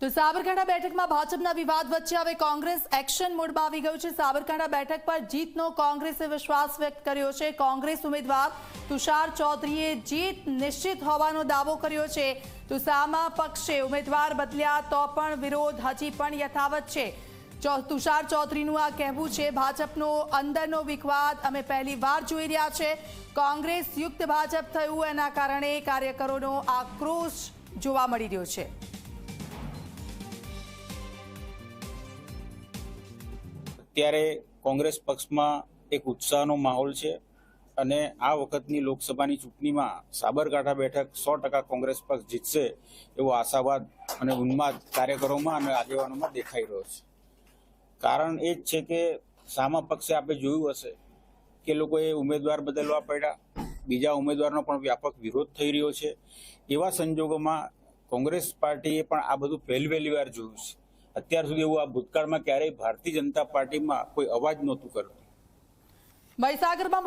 તો સાબરકાંઠા બેઠકમાં ભાજપના વિવાદ વચ્ચે હવે કોંગ્રેસ એક્શન મોડમાં આવી ગયું છે. સાબરકાંઠા બેઠક પર જીતનો કોંગ્રેસે વિશ્વાસ વ્યક્ત કર્યો છે. કોંગ્રેસ ઉમેદવાર તુષાર ચૌધરીએ જીત નિશ્ચિત હોવાનો દાવો કર્યો છે. તો સામા પક્ષે ઉમેદવાર બદલ્યા તો પણ વિરોધ હજી પણ યથાવત છે. તુષાર ચૌધરીનું આ કહેવું છે, ભાજપનો અંદરનો વિખવાદ અમે પહેલી વાર જોઈ રહ્યા છે. કોંગ્રેસ યુક્ત ભાજપ થયું, એના કારણે કાર્યકરોનો આક્રોશ જોવા મળી રહ્યો છે. અત્યારે કોંગ્રેસ પક્ષમાં એક ઉત્સાહનો માહોલ છે અને આ વખતની લોકસભાની ચૂંટણીમાં સાબરકાંઠા બેઠક સો ટકા કોંગ્રેસ પક્ષ જીતશે એવો આશાવાદ અને ઉન્માદ કાર્યકરોમાં અને આગેવાનોમાં દેખાઈ રહ્યો છે. કારણ એ જ છે કે સામા પક્ષે આપણે જોયું હશે કે લોકોએ ઉમેદવાર બદલવા પડ્યા. બીજા ઉમેદવારનો પણ વ્યાપક વિરોધ થઈ રહ્યો છે. એવા સંજોગોમાં કોંગ્રેસ પાર્ટીએ પણ આ બધું પહેલી પહેલી વાર જોયું છે. અત્યાર સુધી એવું આ ભૂતકાળમાં ક્યારેય ભારતીય જનતા પાર્ટીમાં કોઈ અવાજ નહોતું કરતું મહીસાગરમાં